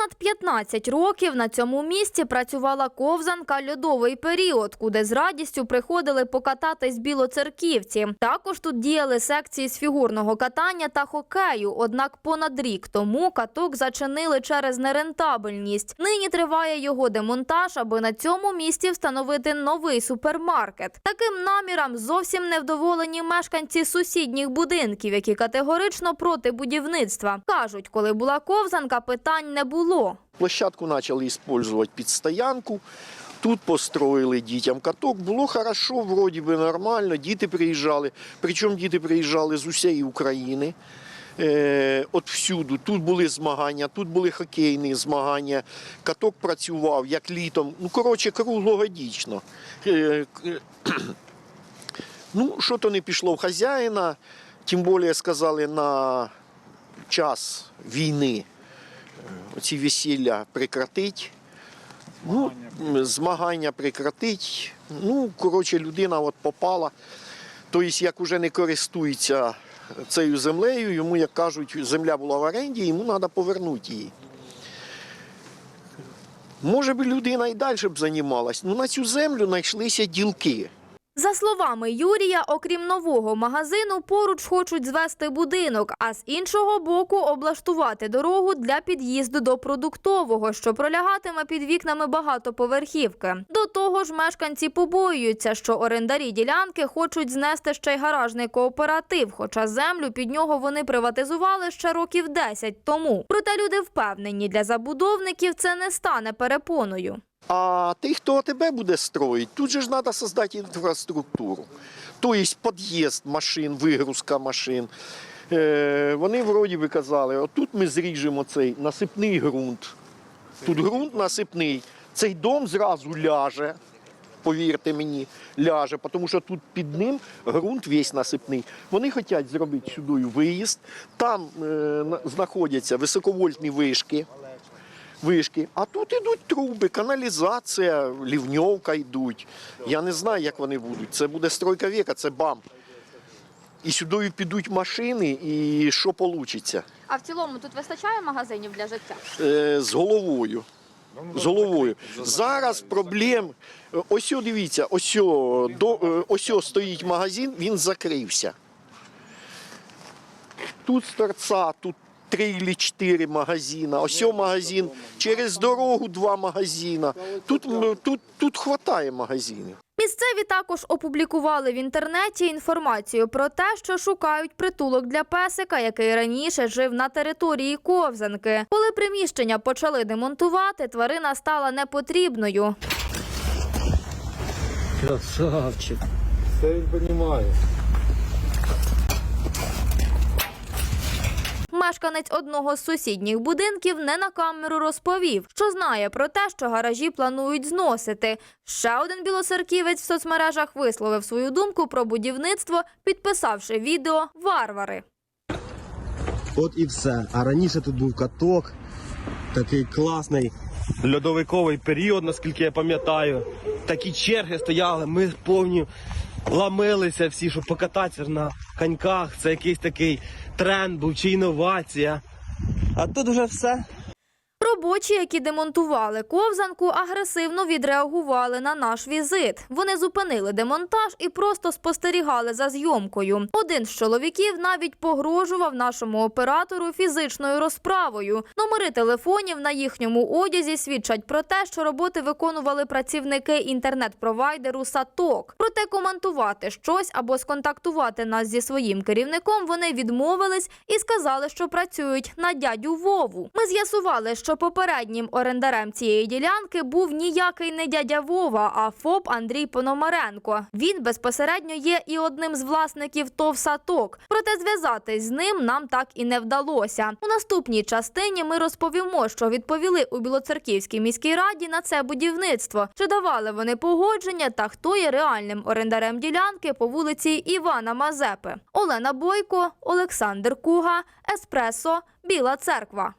Понад 15 років на цьому місці працювала ковзанка льодовий період, куди з радістю приходили покататись білоцерківці. Також тут діяли секції з фігурного катання та хокею. Однак понад рік тому каток зачинили через нерентабельність. Нині триває його демонтаж, аби на цьому місці встановити новий супермаркет. Таким намірам зовсім невдоволені мешканці сусідніх будинків, які категорично проти будівництва. кажуть, коли була ковзанка, питань не було. Площадку почали використовувати під стоянку. Тут построїли дітям каток. Було хорошо, вроді би нормально. Діти приїжджали. Причому діти приїжджали з усієї України. Е, от всюду. Тут були змагання, тут були хокейні змагання. Каток працював як літом. Ну, коротше, круглогодічно. Е, ну, що то не пішло в хазяїна, тим більше сказали на час війни оці весілля прекратить. Ну, змагання прекратить. Ну, коротше, людина от попала. Тобто, як вже не користується цією землею, йому, як кажуть, земля була в оренді, йому треба повернути її. Може би людина і далі б займалась. Ну на цю землю знайшлися ділки. За словами Юрія, окрім нового магазину, поруч хочуть звести будинок, а з іншого боку облаштувати дорогу для під'їзду до продуктового, що пролягатиме під вікнами багатоповерхівки. До того ж, мешканці побоюються, що орендарі ділянки хочуть знести ще й гаражний кооператив, хоча землю під нього вони приватизували ще років 10 тому. Проте люди впевнені, для забудовників це не стане перепоною. А той, хто тебе буде строїть, тут же ж треба створити інфраструктуру. Тобто під'їзд машин, вигрузка машин. Е, вони вроді би казали, отут ми зріжемо цей насипний ґрунт. Тут ґрунт насипний. Цей дом зразу ляже. Повірте мені, ляже, тому що тут під ним ґрунт весь насипний. Вони хочуть зробити сюди виїзд. Там е, знаходяться високовольтні вишки вишки. А тут ідуть труби, каналізація, лівньовка йдуть. Я не знаю, як вони будуть. Це буде стройка віка, це бам. І сюди підуть машини, і що вийде? А в цілому тут вистачає магазинів для життя? Е, з головою. З головою. Зараз проблем. Ось дивіться, ось о, до, е, ось стоїть магазин, він закрився. Тут з торца, тут три чи чотири магазина. Ось магазин, через дорогу два магазина. Тут, тут, тут хватає магазинів. Місцеві також опублікували в інтернеті інформацію про те, що шукають притулок для песика, який раніше жив на території ковзанки. Коли приміщення почали демонтувати, тварина стала непотрібною. Красавчик. Це він розуміє. Мешканець одного з сусідніх будинків не на камеру розповів, що знає про те, що гаражі планують зносити. Ще один білоцерківець в соцмережах висловив свою думку про будівництво, підписавши відео Варвари. От і все. А раніше тут був каток, такий класний льодовиковий період, наскільки я пам'ятаю. Такі черги стояли, ми повні ламилися всі, щоб покататися на коньках. Це якийсь такий тренд був чи інновація. А тут вже все. Робочі, які демонтували ковзанку, агресивно відреагували на наш візит. Вони зупинили демонтаж і просто спостерігали за зйомкою. Один з чоловіків навіть погрожував нашому оператору фізичною розправою. Номери телефонів на їхньому одязі свідчать про те, що роботи виконували працівники інтернет-провайдеру Саток. Проте коментувати щось або сконтактувати нас зі своїм керівником вони відмовились і сказали, що працюють на дядю Вову. Ми з'ясували, що попереднім орендарем цієї ділянки був ніякий не дядя Вова, а ФОП Андрій Пономаренко. Він безпосередньо є і одним з власників ТОВ «Саток». Проте зв'язатись з ним нам так і не вдалося. У наступній частині ми розповімо, що відповіли у Білоцерківській міській раді на це будівництво, чи давали вони погодження та хто є реальним орендарем ділянки по вулиці Івана Мазепи. Олена Бойко, Олександр Куга, Еспресо, Біла Церква.